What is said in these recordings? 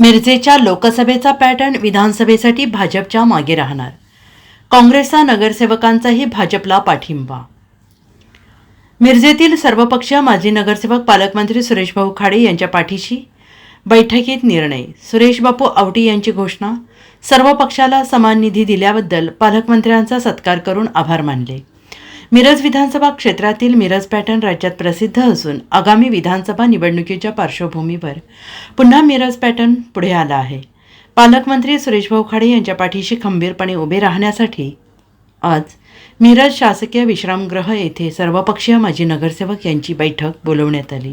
मिरजेच्या लोकसभेचा पॅटर्न विधानसभेसाठी भाजपच्या मागे राहणार. काँग्रेसचा नगरसेवकांचाही भाजपला पाठिंबा. मिरजेतील सर्वपक्षीय माजी नगरसेवक पालकमंत्री सुरेशभाऊ खाडे यांच्या पाठीशी बैठकीत निर्णय. सुरेशबापू आवटी यांची घोषणा. सर्व पक्षाला समान निधी दिल्याबद्दल पालकमंत्र्यांचा सत्कार करून आभार मानले. मिरज विधानसभा क्षेत्रातील मिरज पॅटर्न राज्यात प्रसिद्ध असून आगामी विधानसभा निवडणुकीच्या पार्श्वभूमीवर पुन्हा मिरज पॅटर्न पुढे आला आहे. पालकमंत्री सुरेश भाऊ खाडे यांच्या पाठीशी खंबीरपणे उभे राहण्यासाठी आज मिरज शासकीय विश्रामगृह येथे सर्वपक्षीय माजी नगरसेवक यांची बैठक बोलवण्यात आली.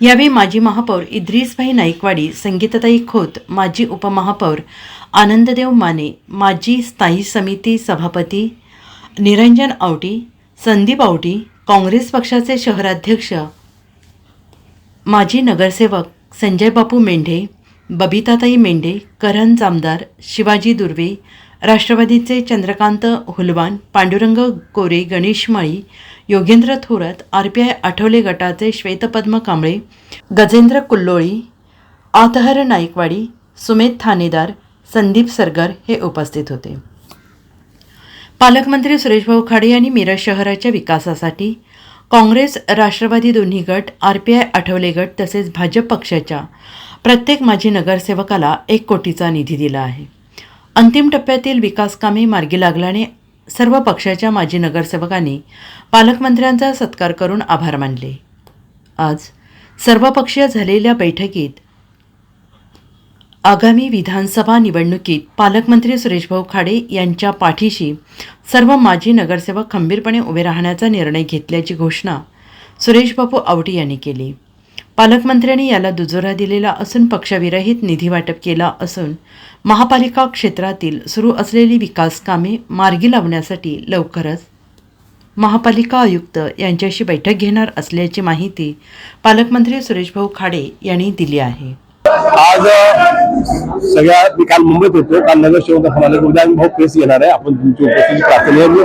यावेळी माजी महापौर इद्रिसभाई नाईकवाडी संगीतताई खोत माजी उपमहापौर आनंददेव माने माजी स्थायी समिती सभापती निरंजन आवटी संदीप आवटी काँग्रेस पक्षाचे शहराध्यक्ष. माजी नगरसेवक संजय बापू मेंढे बबिताताई मेंढे करण जामदार शिवाजी दुर्वे राष्ट्रवादीचे Chandrakant Hulwan Pandurang Kore Ganesh Mali Yogendra Thorat R P I Athawale गटाचे श्वेतपद्म कांबळे गजेंद्र कुल्लोळी आतहर नाईकवाडी सुमेध थानेदार संदीप सरगर हे उपस्थित होते. पालकमंत्री सुरेशभाऊ खाडे यांनी मिरज शहराच्या विकासासाठी काँग्रेस राष्ट्रवादी दोन्ही गट आर पी आय आठवले गट तसेच भाजप पक्षाच्या प्रत्येक माजी नगरसेवकाला एक कोटीचा निधी दिला आहे. अंतिम टप्प्यातील विकासकामे मार्गी लागल्याने सर्व पक्षाच्या माजी नगरसेवकांनी पालकमंत्र्यांचा सत्कार करून आभार मानले. आज सर्वपक्षीय झालेल्या बैठकीत आगामी विधानसभा निवडणुकीत पालकमंत्री सुरेशभाऊ खाडे यांच्या पाठीशी सर्व माजी नगरसेवक खंबीरपणे उभे राहण्याचा निर्णय घेतल्याची घोषणा सुरेशबापू आवटी यांनी केली. पालकमंत्र्यांनी याला दुजोरा दिलेला असून पक्षविरहित निधी वाटप केला असून महापालिका क्षेत्रातील सुरू असलेली विकास कामे मार्गी लावण्यासाठी लवकरच महापालिका आयुक्त यांच्याशी बैठक घेणार असल्याची माहिती पालकमंत्री सुरेशभाऊ खाडे यांनी दिली आहे. आज सगळ्या मी काल मुंबईत होतो. काल नगरसेवक म्हणाले की उद्या आम्ही भाऊ प्रेस येणार आहे. आपण तुमची उपस्थिती प्रार्थने मी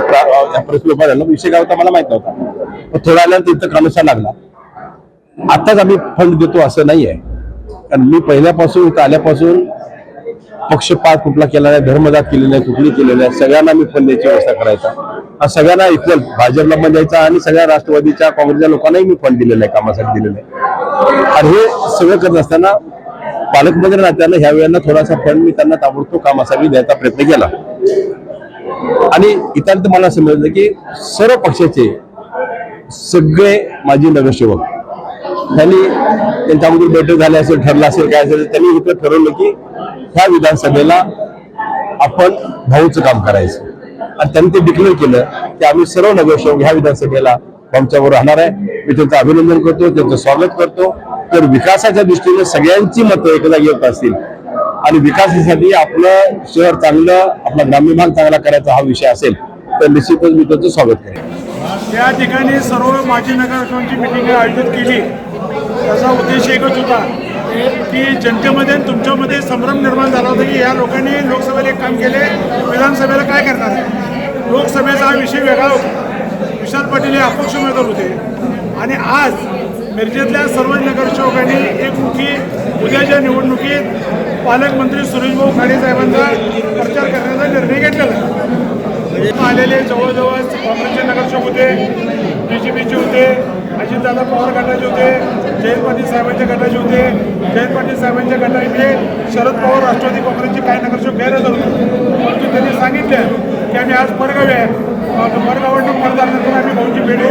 प्रेस उभा राहिलो. विषय काय होता मला माहीत नव्हता. पण थोड्या वेळानं तिथं कानुसा लागला. आत्ताच आम्ही फंड देतो असं नाही आहे कारण मी पहिल्यापासून इथं आल्यापासून पक्षपात कुठला केला नाही धर्मदात केलेला नाही कुठली केलेली नाही. सगळ्यांना मी फंड द्यायची व्यवस्था करायचा. सगळ्यांना इक्वल भाजपला पण द्यायचा आणि सगळ्या राष्ट्रवादीच्या काँग्रेसच्या लोकांनाही मी फंड दिलेला आहे कामासाठी दिलेलं आहे. आणि हे सगळं करत असताना पालकमंत्री नात्यानं ह्या वेळेला थोडासा फंड मी त्यांना ताबडतोब कामासाठी द्यायचा प्रयत्न केला. आणि इतर मला समजलं की सर्व पक्षाचे सगळे माजी नगरसेवक त्यांनी त्यांच्या अगोदर बैठक झाली असेल ठरलं असेल काय असेल त्यांनी इथं ठरवलं की ह्या विधानसभेला आपण भाऊचं काम करायचं. आणि त्यांनी ते डिक्लेअर केलं की आम्ही सर्व नगरसेवक ह्या विधानसभेला आमच्याबरोबर राहणार आहे. मी त्यांचं अभिनंदन करतो त्यांचं स्वागत करतो. तर विकासाच्या दृष्टीने सगळ्यांची मतं एकदा येत असतील. आणि विकासासाठी आपलं शहर चांगलं आपला ग्रामीण भाग चांगला करायचा हा विषय असेल तर निश्चितच मी त्याचं स्वागत करेन. या ठिकाणी सर्व माजी नगरसेवकांची मिटिंग आयोजित केली. त्याचा उद्देश एकच होता की जनतेमध्ये तुमच्यामध्ये संभ्रम निर्माण झाला होता की या लोकांनी लोकसभेला एक काम केले विधानसभेला काय करणार? लोकसभेचा हा विषय वेगळा होता. विशाल पाटील हे अपक्ष उमेदवार होते. आणि आज मिरजेतल्या सर्व नगरसेवकांनी एकमुखी उद्याच्या निवडणुकीत पालकमंत्री सुरेशभाऊ खाडे साहेबांचा प्रचार करण्याचा निर्णय घेतलेला आहे. आलेले जवळजवळ काँग्रेसचे नगरसेवक होते बी जे पीचे होते अजितदादा पवार गटाचे होते जयंत पाटील साहेबांच्या गटाचे होते. जयंत पाटील साहेबांच्या गटाचे शरद पवार राष्ट्रवादी काँग्रेसचे काही नगरसेवक गैरहजर होते परंतु त्यांनी सांगितलं की आम्ही आज परगावी आहे. मग परदार आम्ही भाऊची भेट घेऊ